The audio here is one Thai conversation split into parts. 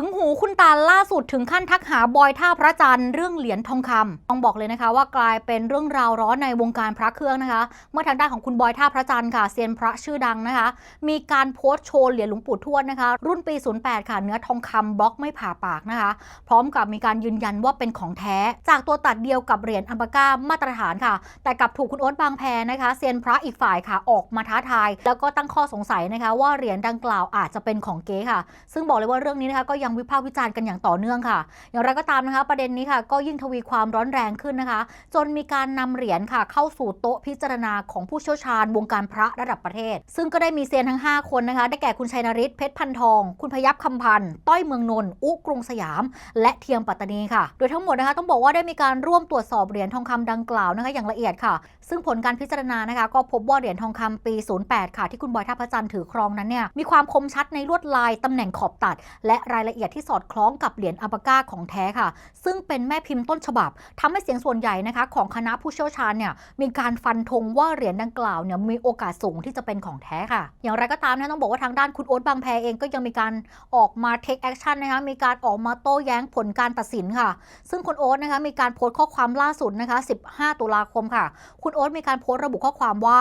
ถึงหูคุณตาล่าสุดถึงขั้นทักหาบอยท่าพระจันทร์เรื่องเหรียญทองคำต้องบอกเลยนะคะว่ากลายเป็นเรื่องราวร้อนในวงการพระเครื่องนะคะ เมื่อทางด้านของคุณบอยท่าพระจันทร์ค่ะเซียนพระชื่อดังนะคะ มีการโพสต์โชว์เหรียญหลวงปู่ทวดนะคะ รุ่นปี 08 ค่ะเนื้อทองคำบล็อกไม่ผ่าปากนะคะ พร้อมกับมีการยืนยันว่าเป็นของแท้ จากตัวตัดเดียวกับเหรียญอัมปาก้ามาตรฐานค่ะ แต่กลับถูกคุณโอ๊ตบางแพนะคะเซียนพระอีกฝ่ายค่ะออกมาท้าทาย แล้วก็ตั้งข้อสงสัยนะคะ ว่าเหรียญดังกล่าวอาจจะเป็นของเก๊ค่ะ ซึ่งบอกเลยว่าเรื่องนี้นะคะก็ยังวิพากษ์วิจารณ์กันอย่างต่อเนื่องค่ะ อย่างไรก็ตามนะคะ ประเด็นนี้ค่ะ ก็ยิ่งทวีความร้อนแรงขึ้นนะคะ จนมีการนำเหรียญค่ะ เข้าสู่โต๊ะพิจารณาของผู้เชี่ยวชาญวงการพระระดับประเทศ ซึ่งก็ได้มีเซียนทั้ง 5 คนนะคะ ได้แก่คุณชัยนริศเพชรพันทอง คุณพยับคำพันธ์ต้อยเมืองนนท์อุกรุงสยาม และเทียมปัตตานีค่ะ โดยทั้งหมดนะคะต้องบอกว่าได้มีการร่วมตรวจสอบเหรียญทองคำดังกล่าวนะคะ อย่างละเอียดค่ะ ซึ่งผลการพิจารณานะคะ ก็พบว่าเหรียญทองคำปี 08 ค่ะ ที่คุณบอยท่าพระจันทร์ถือครองนั้นเนี่ยมีความคมชัดในลวดลายตำแหน่งขอบตัด และรายละเอียดที่สอดคล้องกับเหรียญอัปกาของแท้ค่ะ ซึ่งเป็นแม่พิมพ์ต้นฉบับทำให้เสียงส่วนใหญ่นะคะของคณะผู้เชี่ยวชาญเนี่ยมีการฟันธงว่าเหรียญดังกล่าวเนี่ยมีโอกาสสูงที่จะเป็นของแท้ค่ะ อย่างไรก็ตามนะต้องบอกว่าทางด้านคุณโอ๊ตบางแพเองก็ยังมีการออกมาเทคแอคชั่นนะคะมีการออกมาโต้แย้งผลการตัดสินค่ะ ซึ่งคุณโอ๊ตนะคะมีการโพสต์ข้อความล่าสุดนะคะ 15 ตุลาคมค่ะ คุณโอ๊ตมีการโพสต์ระบุข้อความว่า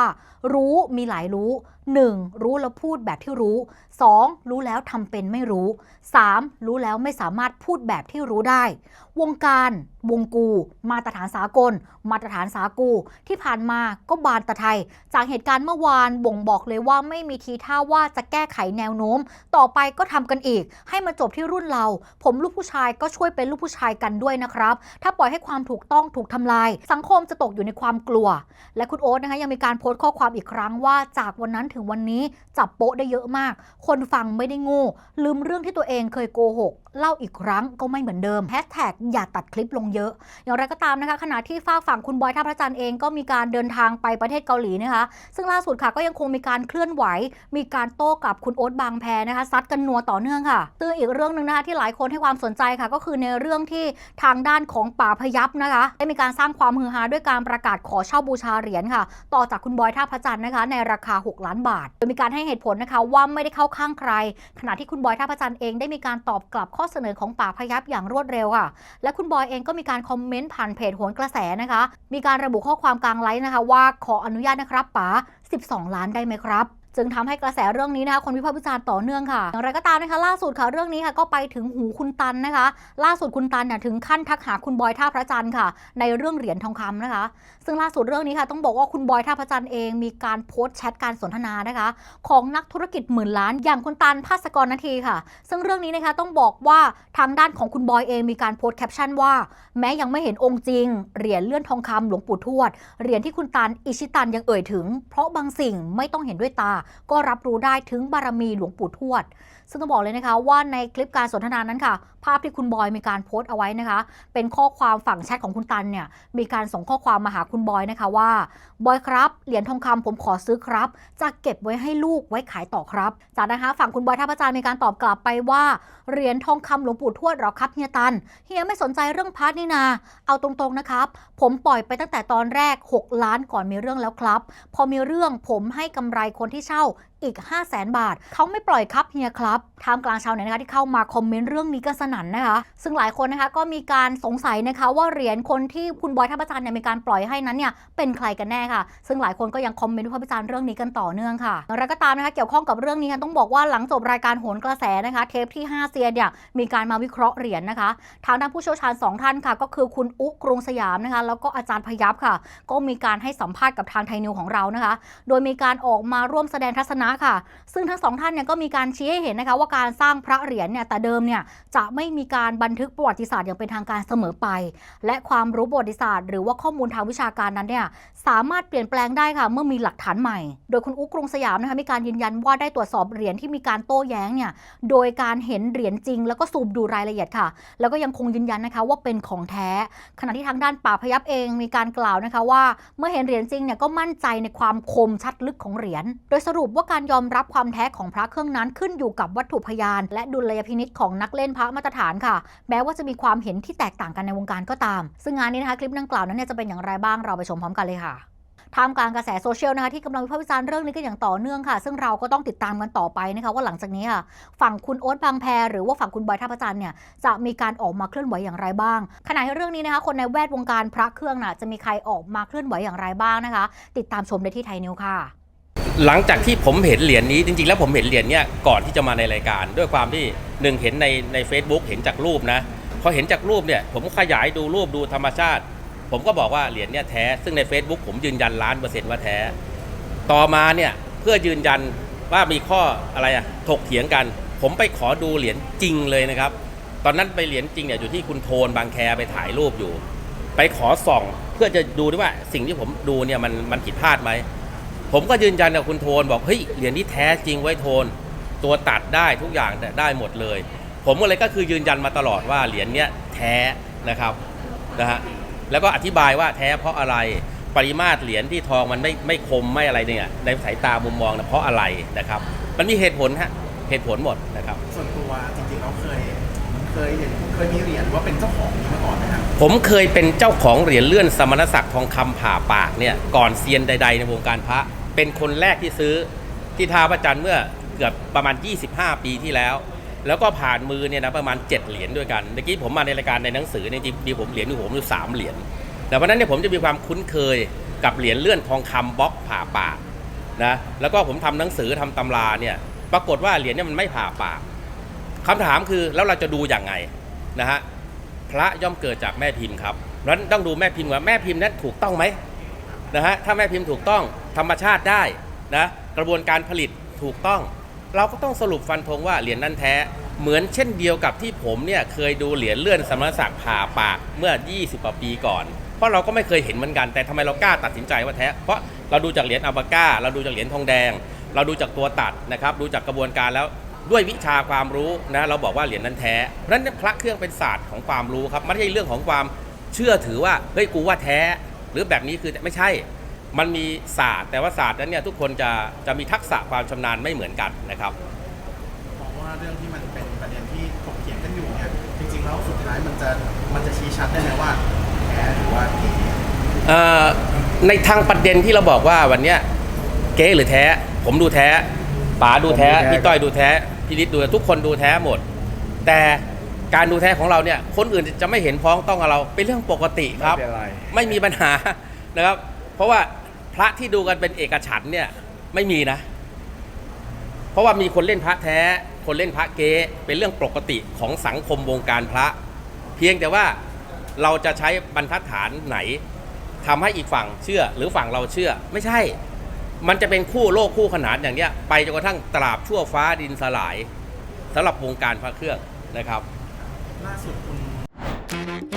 รู้มีหลายรู้ 1. รู้แล้วพูดแบบที่รู้ 2. รู้แล้วทำเป็นไม่รู้ 3. รู้แล้วไม่สามารถพูดแบบที่รู้ได้ วงการ วงกู มาตรฐานสากล มาตรฐานสากู ที่ผ่านมาก็บานตะไทย จากเหตุการณ์เมื่อวานบ่งบอกเลยว่าไม่มีทีท่าว่าจะแก้ไขแนวโน้ม ต่อไปก็ทำกันอีก ให้มาจบที่รุ่นเรา ผมลูกผู้ชายก็ช่วยเป็นลูกผู้ชายกันด้วยนะครับ ถ้าปล่อยให้ความถูกต้องถูกทำลาย สังคมจะตกอยู่ในความกลัว และคุณโอ๊ตนะคะยังมีการโพสต์ข้อความอีกครั้งว่าจากวันนั้นถึงวันนี้จับโป๊ะได้เยอะมาก คนฟังไม่ได้ง่ลืมเรื่องที่ตัวเองเคยโกหกเล่าอีกครั้งก็ไม่เหมือนเดิมแฮชแท็กอย่าตัดคลิปลงเยอะ อย่างไรก็ตามนะคะ ขณะที่ฝากฝั่งคุณบอยท่าพระจันทร์เองก็มีการเดินทางไปประเทศเกาหลีนะคะ ซึ่งล่าสุดค่ะก็ยังคงมีการเคลื่อนไหว มีการโต้กับคุณโอ๊ตบางแพนะคะซัดกันนัวต่อเนื่องค่ะซึ่งอีกเรื่องหนึ่งนะคะที่หลายคนให้ความสนใจค่ะ ก็คือในเรื่องที่ทางด้านของป่าพยับนะคะได้มีการสร้างความฮือฮาด้วยการประกาศขอเช่าบูชาเหรียญค่ะ ต่อจากคุณบอยท่าพระจันทร์นะคะ ในราคา 6 ล้านบาท โดยมีการให้เหตุผลนะคะว่าไม่ได้เข้าข้างใคร ขณะที่คุณบอยท่าพระจันทร์เองได้มีการตอบกลับข้อเสนอของป่าพยับอย่างรวดเร็วค่ะ และคุณบอยเองก็มีการคอมเมนต์ผ่านเพจโหนกระแสนะคะ มีการระบุข้อความกลางไลฟ์นะคะ ว่าขออนุญาตนะครับป๋า12 ล้านได้ไหมครับ จึงทำให้กระแสเรื่องนี้นะคะคนวิพากษ์วิจารณ์ต่อเนื่องค่ะ อย่างไรก็ตามนะคะ ล่าสุดค่ะเรื่องนี้ค่ะก็ไปถึงหูคุณตันนะคะ ล่าสุดคุณตันเนี่ยถึงขั้นทักหาคุณบอยท่าพระจันทร์ค่ะ ในเรื่องเหรียญทองคำนะคะ ซึ่งล่าสุดเรื่องนี้ค่ะต้องบอกว่าคุณบอยท่าพระจันทร์เองมีการโพสต์แชทการสนทนานะคะ ของนักธุรกิจหมื่นล้าน อย่างคุณตันภาสกรนาทีค่ะ ซึ่งเรื่องนี้นะคะต้องบอกว่าทางด้านของคุณบอยเองมีการโพสต์แคปชั่นว่า แม้ยังไม่เห็นองค์จริงเหรียญเลื่อนทองคำหลวงปู่ทวดเหรียญที่คุณตันอิชิตันยังเอ่ยถึง เพราะบางสิ่งไม่ต้องเห็นด้วยตาก็รับรู้ได้ถึงบารมีหลวงปู่ทวด ซึ่งต้องบอกเลยนะคะว่าในคลิปการสนทนานั้นค่ะ ภาพที่คุณบอยมีการโพสต์เอาไว้นะคะ เป็นข้อความฝั่งแชทของคุณตันเนี่ยมีการส่งข้อความมาหาคุณบอยนะคะว่าบอยครับเหรียญทองคำผมขอซื้อครับ จะเก็บไว้ให้ลูกไว้ขายต่อครับ จากนะคะฝั่งคุณบอยท่าพระจันทร์มีการตอบกลับไปว่าเหรียญทองคำหลวงปู่ทวดหรอครับเฮียตันเฮียไม่สนใจเรื่องพาร์ทนี่นา เอาตรงๆนะครับ ผมปล่อยไปตั้งแต่ตอนแรก 6 ล้านก่อนมีเรื่องแล้วครับ พอมีเรื่องผมให้กำไรคนที่เช่า高，อีก 5 0 0แสนบาท เขาไม่ปล่อยครับเฮียครับท่ามกลางชาวเน็ตนะคะที่เข้ามาคอมเมนต์เรื่องนี้ก็สนั่นนะคะ ซึ่งหลายคนนะคะก็มีการสงสัยนะคะว่าเหรียญคนที่คุณบอยท่าพระจันทร์เนี่ยมีการปล่อยให้นั้นเนี่ยเป็นใครกันแน่ค่ะ ซึ่งหลายคนก็ยังคอมเมนต์วิพากษ์วิจารณ์เรื่องนี้กันต่อเนื่องค่ะอย่างไรก็ตามนะคะเกี่ยวข้องกับเรื่องนี้ค่ะต้องบอกว่าหลังจบรายการโหนกระแสนะคะ เทปที่ 5 เซียนเนี่ยมีการมาวิเคราะห์เหรียญนะคะ ทางด้านผู้เชี่ยวชาญสองท่านค่ะ ก็คือคุณอุกรุงสยามนะคะ แล้วก็อาจารย์พยับค่ะ ก็มีการให้สัมภาษณ์กับทางไทยนิวของเรานะคะ โดยมีการออกมาร่วมแสดงทัศนะค่ะ ซึ่งทั้งสองท่านเนี่ยก็มีการชี้ให้เห็นนะคะว่าการสร้างพระเหรียญเนี่ยแต่เดิมเนี่ยจะไม่มีการบันทึกประวัติศาสตร์อย่างเป็นทางการเสมอไป และความรู้ประวัติศาสตร์ หรือว่าข้อมูลทางวิชาการนั้นเนี่ยสามารถเปลี่ยนแปลงได้ค่ะเมื่อมีหลักฐานใหม่ โดยคุณอุ๊กรุงสยามนะคะมีการยืนยันว่าได้ตรวจสอบเหรียญที่มีการโต้แย้งเนี่ยโดยการเห็นเหรียญจริง แล้วก็ซูมดูรายละเอียดค่ะ แล้วก็ยังคงยืนยันนะคะว่าเป็นของแท้ ขณะที่ทางด้านป่าพยับเองมีการกล่าวนะคะว่า เมื่อเห็นเหรียญจริงเนี่ยก็มั่นใจในความคมชัดลึกของเหรียญโดยสรุปว่าการยอมรับความแท้ของพระเครื่องนั้นขึ้นอยู่กับวัตถุพยาน และดุลยพินิษของนักเล่นพระมาตรฐานค่ะ แม้ว่าจะมีความเห็นที่แตกต่างกันในวงการก็ตาม ซึ่งงานนี้นะคะคลิปดังกล่าวนั้นเนี่ยจะเป็นอย่างไรบ้างเราไปชมพร้อมกันเลยค่ะท่ามกลางกระแสโซเชียลนะคะที่กำลังวิพากษ์วิจารณ์เรื่องนี้กันอย่างต่อเนื่องค่ะ ซึ่งเราก็ต้องติดตามกันต่อไปนะคะว่าหลังจากนี้ค่ะ ฝั่งคุณโอ๊ตบางแพหรือว่าฝั่งคุณบอยท่าพระจันทร์เนี่ยจะมีการออกมาเคลื่อนไหวอย่างไรบ้าง ขณะที่เรื่องนี้นะคะคนในแวดวงการพระเครื่องน่ะจะมีใครออกมาเคลื่อนไหวอย่างไรบ้างนะคะ ติดตามชมได้ที่ไทยนิวค่ะ หลังจากที่ผมเห็นเหรียญนี้จริงๆ แล้วผมเห็นเหรียญเนี้ยก่อนที่จะมาในรายการ ด้วยความที่หนึ่งเห็นในใน Facebook เห็นจากรูปนะพอเห็นจากรูปเนี่ยผมขยายดูรูปดูธรรมชาติ ผมก็บอกว่าเหรียญเนี้ยแท้ ซึ่งใน Facebook ผมยืนยันล้านเปอร์เซ็นต์ว่าแท้ ต่อมาเนี่ยเพื่อยืนยันว่ามีข้ออะไรอะถกเถียงกัน ผมไปขอดูเหรียญจริงเลยนะครับ ตอนนั้นไปเหรียญจริงเนี่ยอยู่ที่คุณโทนบางแคไปถ่ายรูปอยู่ ไปขอส่องเพื่อจะดูด้วยว่าสิ่งที่ผมดูเนี่ยมันมันผิดพลาดไหม ผมก็ยืนยันกับคุณโทนบอกเฮ้ยเหรียญนี้แท้จริงไว้ยโทน ตัวตัดได้ทุกอย่างได้หมดเลย ผมก็เลยก็คือยืนยันมาตลอดว่าเหรียญเนี้ยแท้นะครับนะฮะแล้วก็อธิบายว่าแท้เพราะอะไรปริมาตรเหรียญที่ทองมันไม่ไม่คมไม่อะไรเนี่ยในสายตามุมมองนะเพราะอะไรนะครับ มันมีเหตุผลฮะเหตุผลหมดนะครับ ส่วนตัวจริงๆเราเคยเคยเห็นเคยมีเหรียญว่าเป็นเจ้าของนี้มาก่อนนะครับผมเคยเป็นเจ้าของเหรียญเลื่อนสมณศักดิ์ทองคำผ่าปากเนี่ยก่อนเซียนใด ๆ ในวงการพระ เป็นคนแรกที่ซื้อที่ท่าพระจันทร์เมื่อเกือบประมาณ 25 ปีที่แล้ว แล้วก็ผ่านมือเนี่ยนะประมาณ 7 เหรียญด้วยกันเมื่อกี้ผมมาในรายการในหนังสือในยจริงๆผมเหรียญอยู่ผมอยู่สามเหรียญแต่วันนั้นเนี่ยผมจะมีความคุ้นเคยกับเหรียญเลื่อนทองคำบล็อกผ่าปากนะแล้วก็ผมทำหนังสือทำตำราเนี่ยปรากฏว่าเหรียญเนี่ยมันไม่ผ่าปากคำถามคือแล้วเราจะดูอย่างไงนะฮะพระย่อมเกิดจากแม่พิมพ์ครับเพราะนั้นต้องดูแม่พิมพ์ว่าแม่พิมพ์นั้นถูกต้องไหมนะฮะถ้าแม่พิมพ์ถูกต้อง ธรรมชาติได้นะกระบวนการผลิตถูกต้อง เราก็ต้องสรุปฟันธงว่าเหรียญนั้นแท้ เหมือนเช่นเดียวกับที่ผมเนี่ยเคยดูเหรียญเลื่อนสมณศักดิ์ผ่าปากเมื่อ 20กว่าปีก่อน เพราะเราก็ไม่เคยเห็นเหมือนกัน แต่ทำไมเรากล้าตัดสินใจว่าแท้ เพราะเราดูจากเหรียญอัลบาก้า เราดูจากเหรียญทองแดง เราดูจากตัวตัดนะครับดูจากกระบวนการแล้วด้วยวิชาความรู้นะเราบอกว่าเหรียญนั้นแท้เพราะฉะนั้นพระเครื่องเป็นศาสตร์ของความรู้ครับไม่ใช่เรื่องของความเชื่อถือว่าเฮ้ยกูว่าแท้ หรือแบบนี้คือไม่ใช่ มันมีศาสตร์แต่ว่าศาสตร์นั้นเนี่ยทุกคนจะจะมีทักษะความชำนาญไม่เหมือนกันนะครับ มองว่าเรื่องที่มันเป็นประเด็นที่ถกเถียงกันอยู่เนี่ยจริงๆแล้วสุดท้ายมันจะมันจะชี้ชัดได้ไหมว่าแท้หรือว่าเก๊เอ่อในทางประเด็นที่เราบอกว่าวันเนี้ยเก๊หรือแท้ ผมดูแท้ป๋าดูแท้ผมดูแท้ พี่ต้อยดูแท้พี่ฤทธิ์ดูทุกคนดูแท้หมด แต่การดูแท้ของเราเนี่ยคนอื่นจะไม่เห็นพ้องต้องกับเราเป็นเรื่องปกติครับ ไม่เป็นไร ไม่มีปัญหานะครับ เพราะว่าพระที่ดูกันเป็นเอกฉันเนี่ยไม่มีนะ เพราะว่ามีคนเล่นพระแท้ คนเล่นพระเก๊เป็นเรื่องปกติของสังคมวงการพระ เพียงแต่ว่าเราจะใช้บรรทัดฐานไหนทำให้อีกฝั่งเชื่อ หรือฝั่งเราเชื่อไม่ใช่ มันจะเป็นคู่โลกคู่ขนานอย่างเนี้ยไปจนกระทั่งตราบชั่วฟ้าดินสลายสำหรับวงการพระเครื่องนะครับล่าสุดคุณ